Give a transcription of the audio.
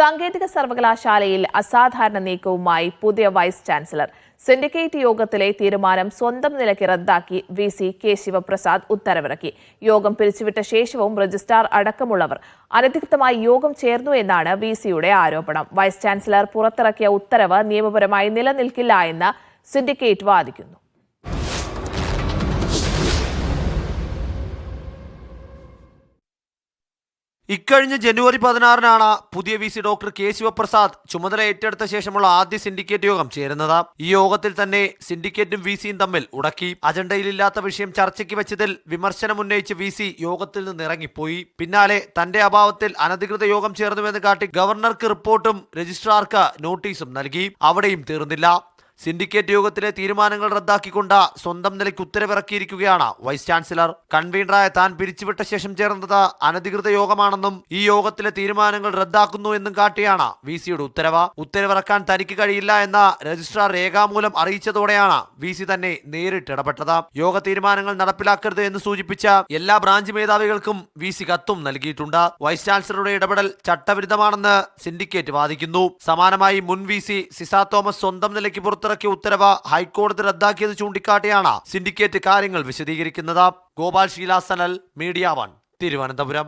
സാങ്കേതിക സർവകലാശാലയിൽ അസാധാരണ നീക്കവുമായി പുതിയ വൈസ് ചാൻസലർ. സിൻഡിക്കേറ്റ് യോഗത്തിലെ തീരുമാനം സ്വന്തം നിലയ്ക്ക് റദ്ദാക്കി വി സി കെ ശിവപ്രസാദ് ഉത്തരവിറക്കി. യോഗം പിരിച്ചുവിട്ട ശേഷവും രജിസ്ട്രാർ അടക്കമുള്ളവർ അനധികൃതമായി യോഗം ചേർന്നു എന്നാണ് വി സിയുടെ ആരോപണം. വൈസ് ചാൻസലർ പുറത്തിറക്കിയ ഉത്തരവ് നിയമപരമായി നിലനിൽക്കില്ല എന്ന് സിൻഡിക്കേറ്റ് വാദിക്കുന്നു. ഇക്കഴിഞ്ഞ ജനുവരി പതിനാറിനാണ് പുതിയ V C doctor K Sivaprasad ചുമതല ഏറ്റെടുത്ത ശേഷമുള്ള ആദ്യ സിൻഡിക്കേറ്റ് യോഗം ചേരുന്നത്. ഈ യോഗത്തിൽ തന്നെ സിൻഡിക്കേറ്റും വി സിയും തമ്മിൽ ഉടക്കി. അജണ്ടയിലില്ലാത്ത വിഷയം ചർച്ചയ്ക്ക് വെച്ചതിൽ വിമർശനം ഉന്നയിച്ച് വി സി യോഗത്തിൽ നിന്ന് ഇറങ്ങിപ്പോയി. പിന്നാലെ തന്റെ അഭാവത്തിൽ അനധികൃത യോഗം ചേർന്നുവെന്ന് കാട്ടി ഗവർണർക്ക് റിപ്പോർട്ടും രജിസ്ട്രാർക്ക് നോട്ടീസും നൽകി. അവിടെയും തീർന്നില്ല. സിൻഡിക്കേറ്റ് യോഗത്തിലെ തീരുമാനങ്ങൾ റദ്ദാക്കിക്കൊണ്ട് സ്വന്തം നിലയ്ക്ക് ഉത്തരവിറക്കിയിരിക്കുകയാണ് വൈസ് ചാൻസലർ. കൺവീനറായ താൻ പിരിച്ചുവിട്ട ശേഷം ചേർന്നത് അനധികൃത യോഗമാണെന്നും ഈ യോഗത്തിലെ തീരുമാനങ്ങൾ റദ്ദാക്കുന്നു എന്നും കാട്ടിയാണ് വി സിയുടെ ഉത്തരവ്. ഉത്തരവിറക്കാൻ തനിക്ക് കഴിയില്ല എന്ന രജിസ്ട്രാർ രേഖാമൂലം അറിയിച്ചതോടെയാണ് വി സി തന്നെ നേരിട്ട് ഇടപെട്ടത്. യോഗ തീരുമാനങ്ങൾ നടപ്പിലാക്കരുത് എന്ന് സൂചിപ്പിച്ച എല്ലാ ബ്രാഞ്ച് മേധാവികൾക്കും വി സി കത്തും നൽകിയിട്ടുണ്ട്. വൈസ് ചാൻസലറുടെ ഇടപെടൽ ചട്ടവിരുദ്ധമാണെന്ന് സിൻഡിക്കേറ്റ് വാദിക്കുന്നു. സമാനമായി മുൻ വി സി സിസ തോമസ് സ്വന്തം നിലയ്ക്ക് പുറത്തിറക്കിയ ഉത്തരവ് ഹൈക്കോടതി റദ്ദാക്കിയത് ചൂണ്ടിക്കാട്ടിയാണ് സിൻഡിക്കേറ്റ് കാര്യങ്ങൾ വിശദീകരിക്കുന്നത്. ഗോപാൽ ശീലാസനൽ മീഡിയ വൺ തിരുവനന്തപുരം.